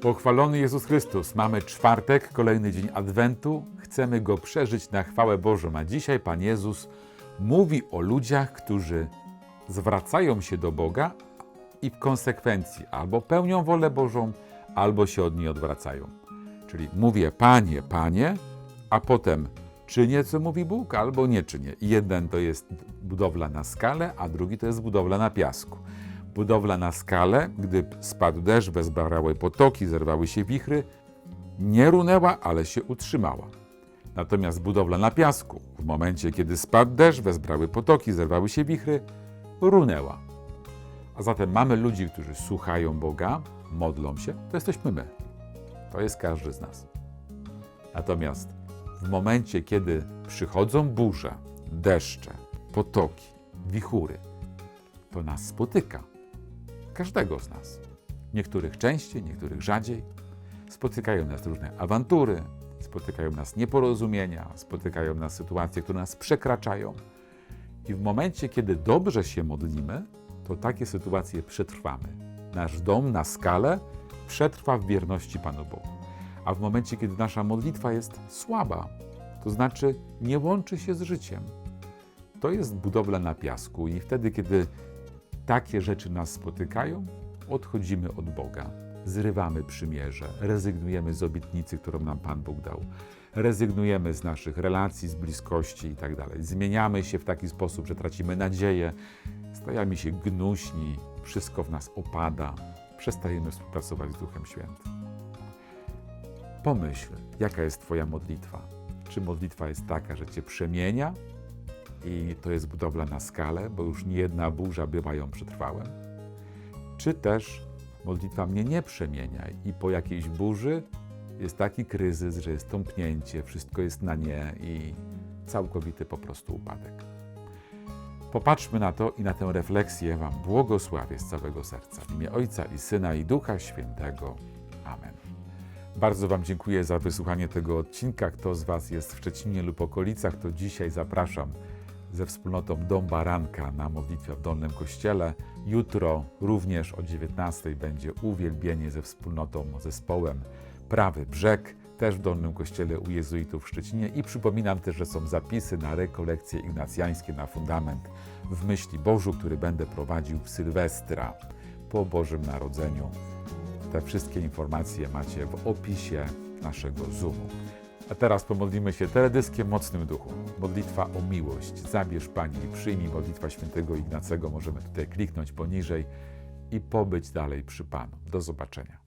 Pochwalony Jezus Chrystus. Mamy czwartek, kolejny dzień Adwentu. Chcemy go przeżyć na chwałę Bożą. A dzisiaj Pan Jezus mówi o ludziach, którzy zwracają się do Boga i w konsekwencji albo pełnią wolę Bożą, albo się od niej odwracają. Czyli mówię Panie, Panie, a potem czynię, co mówi Bóg, albo nie czynię. Jeden to jest budowla na skalę, a drugi to jest budowla na piasku. Budowla na skalę, gdy spadł deszcz, wezbrały potoki, zerwały się wichry, nie runęła, ale się utrzymała. Natomiast budowla na piasku, w momencie kiedy spadł deszcz, wezbrały potoki, zerwały się wichry, runęła. A zatem mamy ludzi, którzy słuchają Boga, modlą się, to jesteśmy my. To jest każdy z nas. Natomiast w momencie, kiedy przychodzą burze, deszcze, potoki, wichury, to nas spotyka. Każdego z nas. Niektórych częściej, niektórych rzadziej. Spotykają nas różne awantury, spotykają nas nieporozumienia, spotykają nas sytuacje, które nas przekraczają. I w momencie, kiedy dobrze się modlimy, to takie sytuacje przetrwamy. Nasz dom na skalę przetrwa w wierności Panu Bogu. A w momencie, kiedy nasza modlitwa jest słaba, to znaczy nie łączy się z życiem, to jest budowla na piasku i wtedy, kiedy takie rzeczy nas spotykają, odchodzimy od Boga, zrywamy przymierze, rezygnujemy z obietnicy, którą nam Pan Bóg dał, rezygnujemy z naszych relacji, z bliskości i tak. Zmieniamy się w taki sposób, że tracimy nadzieję, stajemy się gnuśni, wszystko w nas opada, przestajemy współpracować z Duchem Świętym. Pomyśl, jaka jest Twoja modlitwa. Czy modlitwa jest taka, że Cię przemienia i to jest budowla na skalę, bo już nie jedna burza bywa ją przetrwałem? Czy też modlitwa mnie nie przemienia i po jakiejś burzy jest taki kryzys, że jest tąpnięcie, wszystko jest na nie i całkowity po prostu upadek? Popatrzmy na to i na tę refleksję Wam błogosławię z całego serca. W imię Ojca i Syna i Ducha Świętego. Amen. Bardzo Wam dziękuję za wysłuchanie tego odcinka. Kto z Was jest w Szczecinie lub okolicach, to dzisiaj zapraszam ze wspólnotą Dom Baranka na modlitwę w Dolnym Kościele. Jutro również o 19 będzie uwielbienie ze wspólnotą, zespołem Prawy Brzeg, też w Dolnym Kościele u Jezuitów w Szczecinie. I przypominam też, że są zapisy na rekolekcje ignacjańskie na fundament w myśli Bożu, który będę prowadził w Sylwestra po Bożym Narodzeniu. Te wszystkie informacje macie w opisie naszego Zoomu. A teraz pomodlimy się teledyskiem Mocnym Duchu. Modlitwa o miłość. Zabierz Pani i przyjmij modlitwa świętego Ignacego. Możemy tutaj kliknąć poniżej i pobyć dalej przy Panu. Do zobaczenia.